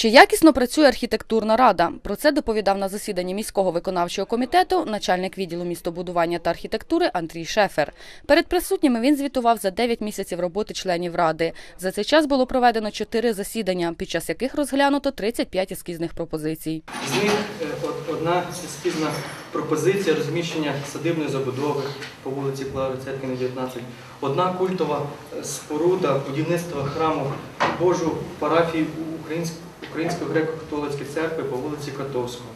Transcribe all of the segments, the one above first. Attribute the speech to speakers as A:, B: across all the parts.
A: Чи якісно працює архітектурна рада? Про це доповідав на засіданні міського виконавчого комітету начальник відділу містобудування та архітектури Андрій Шефер. Перед присутніми він звітував за 9 місяців роботи членів ради. За цей час було проведено 4 засідання, під час яких розглянуто 35 ескізних пропозицій.
B: З них е, одна ескізна пропозиція розміщення садибної забудови по вулиці Клави Церквіна, 19. Одна культова е, споруда будівництва храму Божу парафії Українськ- Української греко-католицької церкви по вулиці Котовського.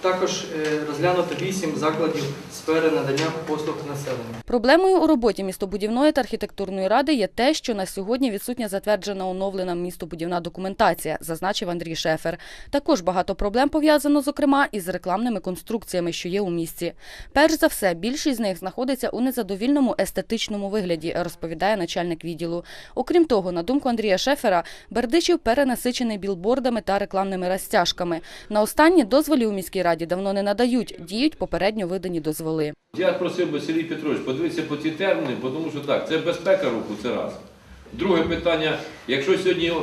B: Також е, розглянуто вісім закладів сфери надання послуг населенню.
A: Проблемою у роботі містобудівної та архітектурної ради є те, що на сьогодні відсутня затверджена оновлена містобудівна документація, зазначив Андрій Шефер. Також багато проблем пов'язано, зокрема, із рекламними конструкціями, що є у місті. Перш за все, більшість з них знаходиться у незадовільному естетичному вигляді, розповідає начальник відділу. Окрім того, на думку Андрія Шефера, Бердичів перенасичений білбордами та рекламними розтяжками. На останні дозволів у міській раді давно не надають, діють попередньо видані дозволи.
C: Я просив би Сергій Петрович подивитися по ці терміни, тому що так, це безпека руху, це раз. Друге питання, якщо сьогодні е,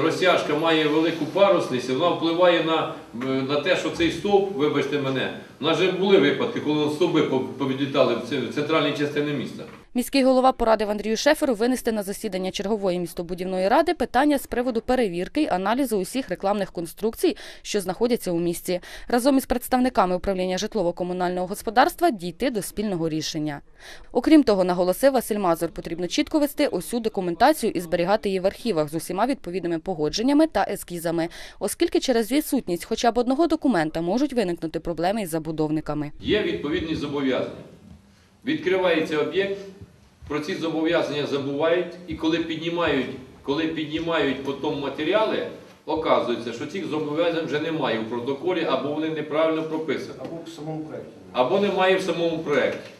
C: розтяжка має велику парусність, вона впливає на, е, на те, що цей стовп, вибачте мене, у нас же були випадки, коли стовби повідлітали в центральній частині міста.
A: Міський голова порадив Андрію Шеферу винести на засідання чергової містобудівної ради питання з приводу перевірки й аналізу усіх рекламних конструкцій, що знаходяться у місті, разом із представниками управління житлово-комунального господарства дійти до спільного рішення. Окрім того, наголосив Василь Мазур, потрібно чітко вести усю документацію і зберігати її в архівах з усіма відповідними погодженнями та ескізами, оскільки через відсутність хоча б одного документа можуть виникнути проблеми із забудовниками.
C: Є відповідні зобов'язання. Відкривається об'єкт, про ці зобов'язання забувають, і коли піднімають, коли піднімають потім матеріали, оказується, що цих зобов'язань вже немає в протоколі, або вони неправильно прописані,
D: Або в самому проєкті.
C: або немає в самому проєкті.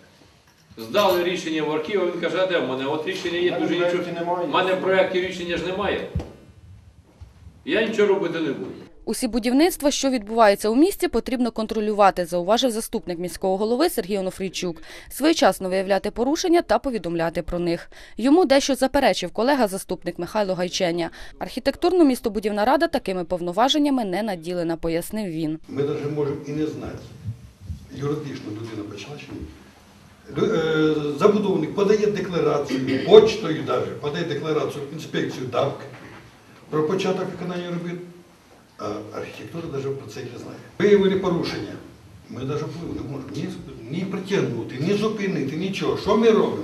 C: Здали рішення в архів, а він каже, а де в мене? От рішення є, дуже нічого. У мене в проєкті рішення ж немає. Я нічого робити не буду.
A: Усі будівництва, що відбуваються у місті, потрібно контролювати, зауважив заступник міського голови Сергій Онофрійчук. Своєчасно виявляти порушення та повідомляти про них. Йому дещо заперечив колега-заступник Михайло Гайченя. Архітектурно містобудівна рада такими повноваженнями не наділена, пояснив він.
E: Ми навіть можемо і не знати. Юридично людина почала чи ні. Забудовник подає декларацію, почтою навіть, подає декларацію в інспекцію давки про початок виконання робіт. А архітектура навіть про це не знає. Виявили порушення. Ми навіть не можемо ні, ні притягнути, ні зупинити, нічого. Що ми робимо?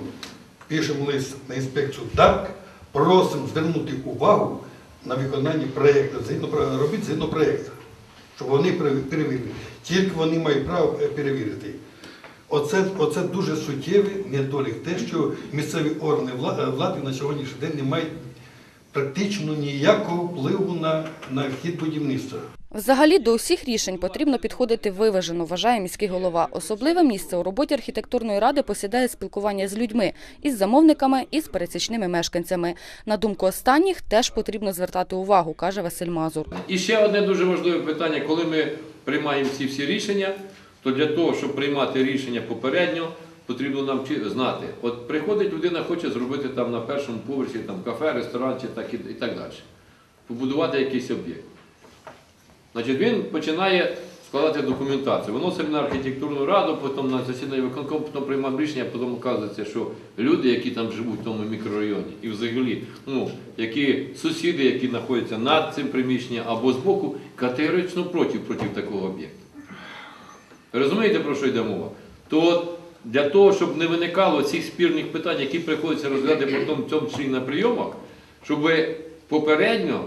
E: Пишемо лист на інспекцію ДАК, просимо звернути увагу на виконання проєкту, робіт згідно проєкту щоб вони перевірили. Тільки вони мають право перевірити. Оце, оце дуже суттєвий недолік, те, що місцеві органи влади на сьогоднішній день не мають практично ніякого впливу на, на хід будівництва.
A: Взагалі до усіх рішень потрібно підходити виважено, вважає міський голова. Особливе місце у роботі архітектурної ради посідає спілкування з людьми, із замовниками і з пересічними мешканцями. На думку останніх, теж потрібно звертати увагу, каже Василь Мазур.
C: І ще одне дуже важливе питання, коли ми приймаємо ці всі рішення, то для того, щоб приймати рішення попередньо, потрібно нам знати. От приходить людина, хоче зробити там на першому поверсі там, кафе, ресторан чи так і, і так далі. Побудувати якийсь об'єкт. Значить, він починає складати документацію. Виносимо на архітектурну раду, потім на засідання виконкому, потім приймаємо рішення, потім оказується, що люди, які там живуть в тому мікрорайоні, і взагалі, ну, які сусіди, які знаходяться над цим приміщенням або збоку, категорично проти, проти такого об'єкту. Розумієте, про що йде мова? То для того, щоб не виникало цих спірних питань, які приходиться розглядати потім в цьому числі на прийомах, щоб попередньо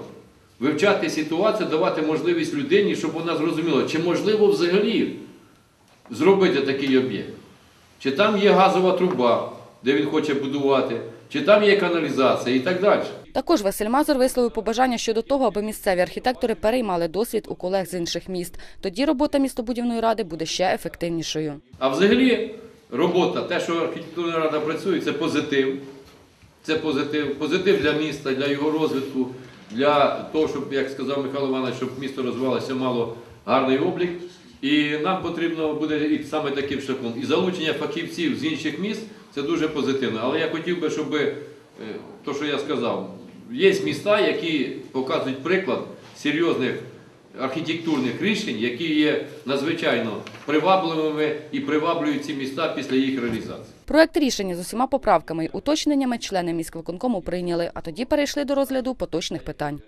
C: вивчати ситуацію, давати можливість людині, щоб вона зрозуміла, чи можливо взагалі зробити такий об'єкт. Чи там є газова труба, де він хоче будувати, чи там є каналізація і так далі.
A: Також Василь Мазур висловив побажання щодо того, аби місцеві архітектори переймали досвід у колег з інших міст. Тоді робота містобудівної ради буде ще ефективнішою.
C: А взагалі робота, те, що архітектурна рада працює, це позитив. Це позитив. Позитив для міста, для його розвитку, для того, щоб, як сказав Михайло Іванович, щоб місто розвивалося, мало гарний облік. І нам потрібно буде і саме таким шляхом. І залучення фахівців з інших міст це дуже позитивно. Але я хотів би, щоб е, то, що я сказав, є міста, які показують приклад серйозних архітектурних рішень, які є надзвичайно привабливими і приваблюють ці міста після їх реалізації.
A: Проект рішення з усіма поправками й уточненнями члени міськвиконкому прийняли, а тоді перейшли до розгляду поточних питань.